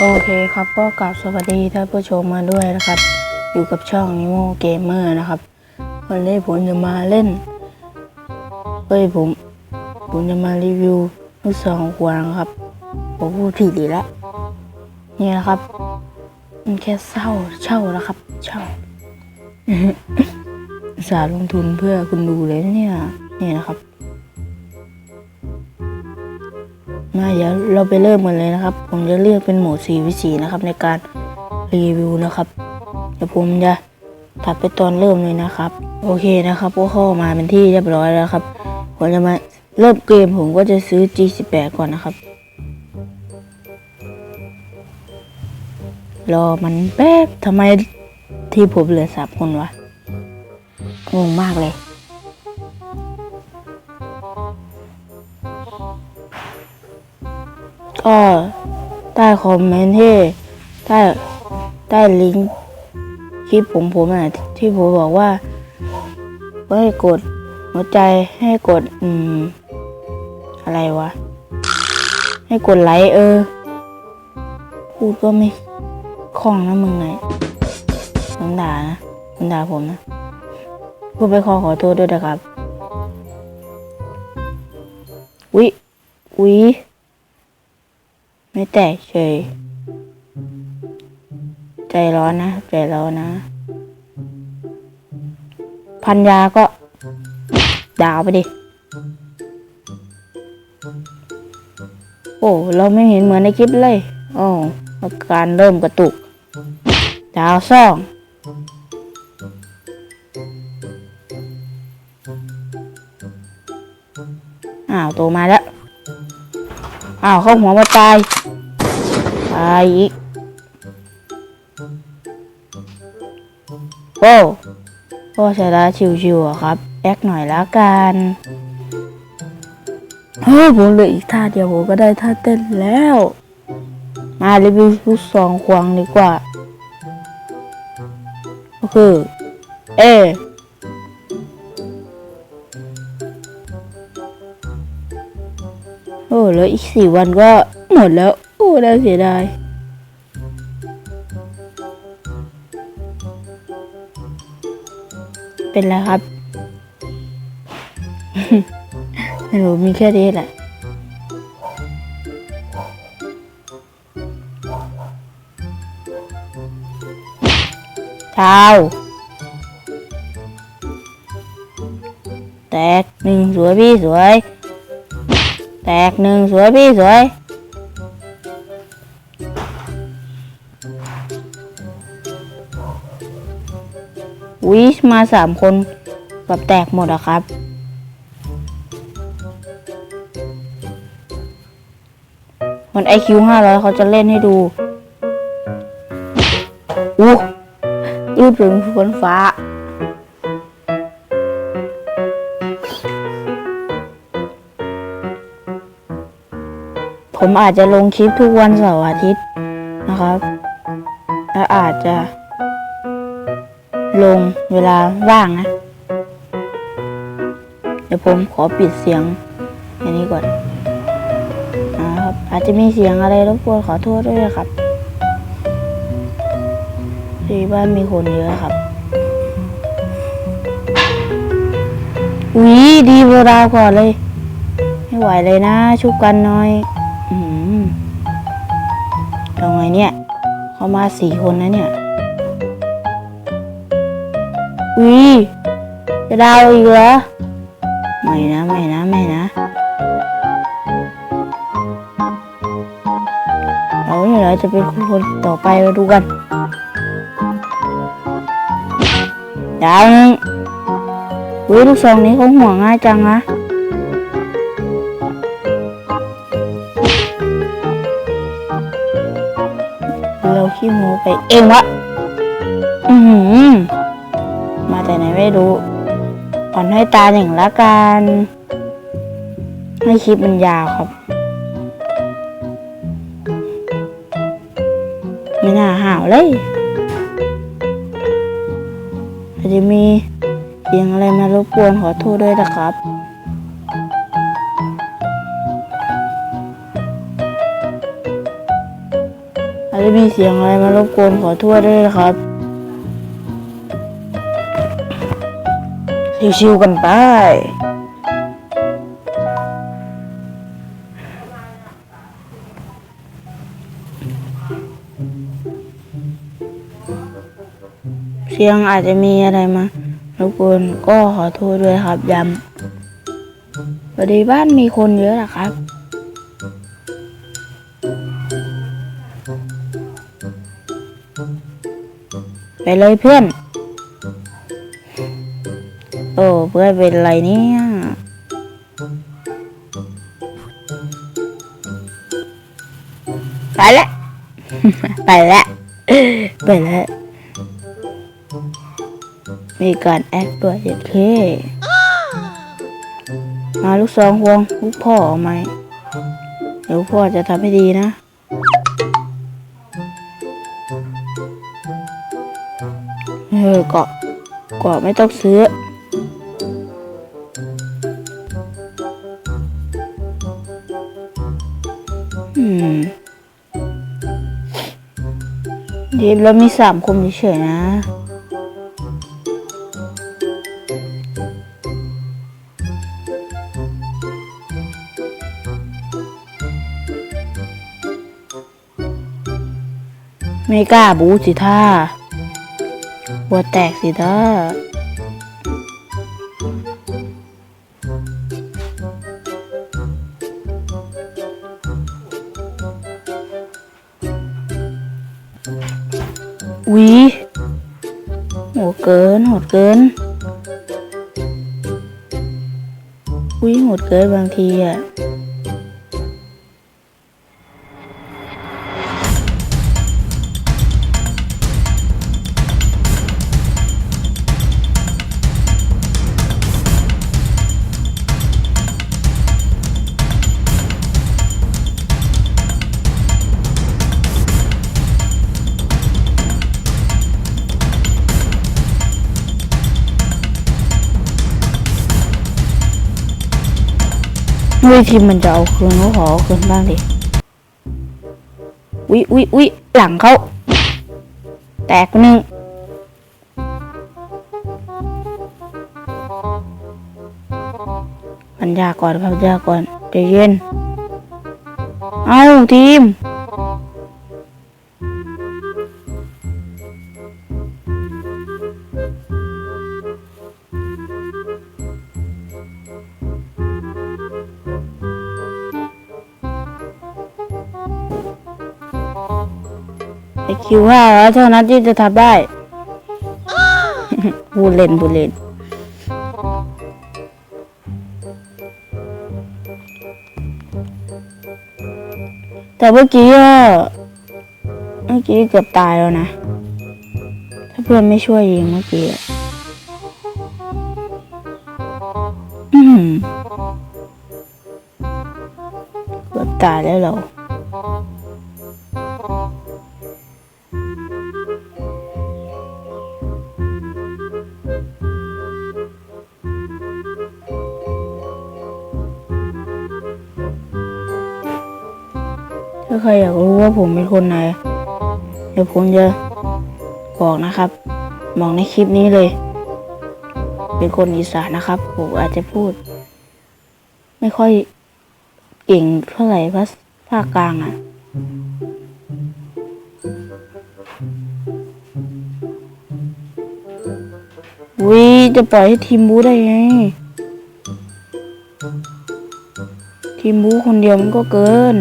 โอเคครับก็กราบสวัสดีท่านผู้ชมมาด้วยนะครับ อยู่กับช่องนิโมเกมเมอร์นะครับ วันนี้ผมจะมาเล่นเฮ้ยผม ผมจะมารีวิวลูกซองควางครับผมพูดผิดอีแล้วนี่นะครับ มันแค่เศร้าเช่าแล้วครับ เช่าสาห์ลงทุนเพื่อคุณดูเลยนะเนี่ยนี่นะครับ มาเดี๋ยวเราไปเริ่มกันเลยนะครับ ผมจะเลือกเป็นโหมด4วิสีนะครับ ในการรีวิวนะครับเดี๋ยวผมจะตัดไปตอนเริ่มเลยนะครับ โอเคนะครับก็เข้ามาเป็นที่เรียบร้อยแล้วครับผมจะมาเริ่มเกมผมก็จะซื้อ G18 ก่อนนะครับ รอมันแป๊บทำไมที่ผมเหลือสามคนวะงงมากเลย ก็ใต้คอมเมนต์ที่ใต้ใต้ลิงก์คลิปผมผมอะที่ผมบอกว่าให้กดหัวใจให้กดอืมอะไรวะ ให้กดไลค์เออ พูดก็ไม่คล่องนะมึงไงมันด่านะมันด่าผมนะพูดไปขอขอโทษด้วยนะครับวิวิ ไม่แตกเฉย ใจร้อนนะใจร้อนนะ พันยาก็ ดาวไปดิ โอ้เราไม่เห็นเหมือนในคลิปเลยโอ้อาการเริ่มกระตุก ดาวซ่องอ้าวโตมาแล้ว อ้าวเข้าหัวมาตาย ตาอีกโอ้ก็ชนะชิวๆอะครับแอคหน่อยละกันเฮ้ยผมเหลืออีกท่าเดียวผมก็ได้ท่าเต้นแล้ว มารีวิวลูกซองควงดีกว่า ก็คือ เอโอ้แล้วอีกสี่วันก็หมดแล้ว โอ้น่าเสียดายเป็นไรครับไม่รู้มีแค่นี้แหละเท้าแตกหนึ่งสวยพี่สวย แตกหนึ่งสวยพี่สวย วิมาสามคนกับแตกหมดอะครับ มันไอคิวห้าร้อยเขาจะเล่นให้ดูอู้รูดถึงบนฟ้า ผมอาจจะลงคลิปทุกวันเสาร์อาทิตย์นะครับ และอาจจะ ลงเวลาว่างนะ เดี๋ยวผมขอปิดเสียงอันนี้ก่อนนะครับ อาจจะมีเสียงอะไรรบกวนขอโทษด้วยนะครับที่บ้านมีคนเยอะครับอุ้ยดีโบราก่อนเลย ไม่ไหวเลยนะชุบกันหน่อยอืมเอาไงเนี่ย เขามาสี่คนนะเนี่ย อุ้ยจะดาวอีกเหรอไม่นะไม่นะไม่นะเราเดี๋ยวเราจะเป็นคนต่อไปมาดูกันดาวหนึงอุ้ยลูกซองนี้เขาห่วงง่ายจังนะเราขี้โมไปเองวะ ไหนไม่รู้อ่อนให้ตาหนึ่งละกันให้คลิปมันยาวครับ ไม่น่าห่าวเลยอาจจะมีเสียงอะไรมารบกวนขอโทษด้วยนะครับอไม่มีเสียงอะไรมารบกวนขอโทษด้วยนะครับ ชิวๆกันไป เสียงอาจจะมีอะไรมารบกวนก็ขอโทษด้วยครับย้ำพอดีบ้านมีคนเยอะนะครับไปเลยเพื่อน โอ้เพื่อนเป็นไรเนี่ยไปแล้วไปแล้วไปแล้วมีการแอคด้วยโอเคมาลูกซองพวงลูกพ่อเอาไหมเดี๋ยวพ่อจะทำให้ดีนะเออเกาะเกาะไม่ต้องซื้อ อืมทีมเรามีสามคนเฉยๆนะ ไม่กล้าบูสิท่าหัวแตกสิท่า้ยโหดเกินโหดเกินวิโหดเกินบางทีอะ วิธีมันจะเอาคืนก็ขอเอาคืนบ้างดิวิวิวิหลังเขาแตกหนึ่งพันยาก่อนพันยาก่อนใจเย็น เอาทีม คิวห้าแล้วเท่านั้นที่จะทำได้บูเลนบูเลนแต่เมื่อกี้เมื่อกี้เกือบตายแล้วนะ ถ้าเพื่อนไม่ช่วยยิงเมื่อกี้เกือบตายแล้วเรา ครอยากรู้ว่าผมเป็นคนไหน เดี๋ยวผมจะบอกนะครับบอกในคลิปนี้เลย เป็นคนอีสานนะครับ ผมอาจจะพูด ไม่ค่อยเก่งเท่าไหร่ภาษภาคกลางอะ วิจะปล่อยให้ทีมบูได้ไง ทีมบูคนเดียวมันก็เกิน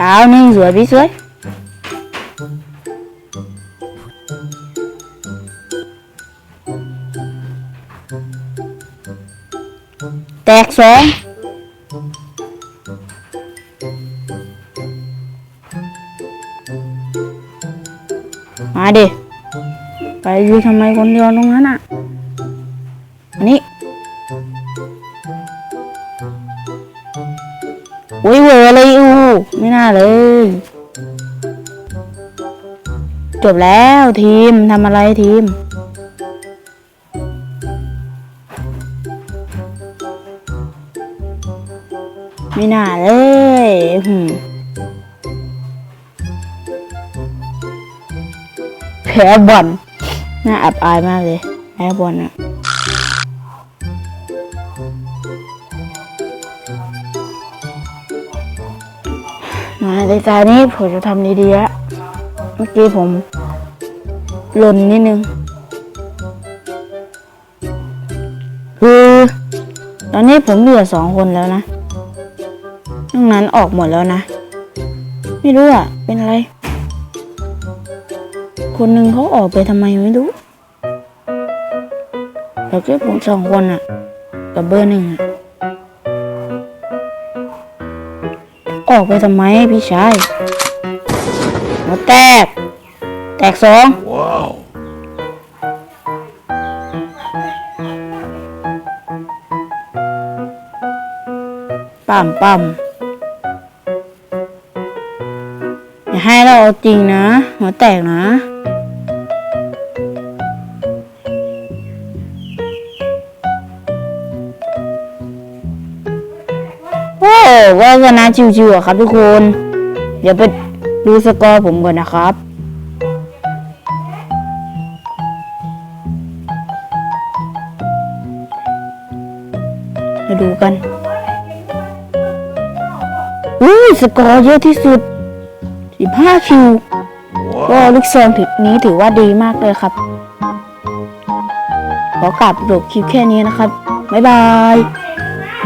ดาวหนึ่งสวยพี่สวยแตกสองมาดิไปอยู่ทำไมคนเวตรงนั้นอะอันนี้อุ้ยเหวอเลยอูไม่น่าเลย จบแล้วทีมทำอะไรทีม ไม่น่าเลยหืมแพ้บอลน่าอับอายมากเลยแพ้บอลอะ ในตานี้ผมจะทำดีๆล้วเมื่อกี้ผมหล่นนิดนึงคือตอนนี้ผมเหลือสองคนแล้วนะนอกนั้นออกหมดแล้วนะ ไม่รู้อะ เป็นอะไร คนหนึ่งเขาออกไปทำไมไม่รู้แต่แค่ผมสองคนอะ กับเบอร์หนึ่งอะ ออกไปทำไมพี่ชายหัวแตก แตกสอง Wow. ปั๊มปั๊มอย่าให้เราเอาจริงนะ หัวแตกนะ โอ้ก็ชนะชิวๆครับทุกคน เดี๋ยวไปดูสกอร์ผมก่อนนะครับมาดูกันอุ้ยสกอร์เยอะที่สุด 15 คิว ก็ลูกซองถึงนี้ถือว่าดีมากเลยครับ ขอกลับจบคลิปแค่นี้นะครับ บ๊ายบาย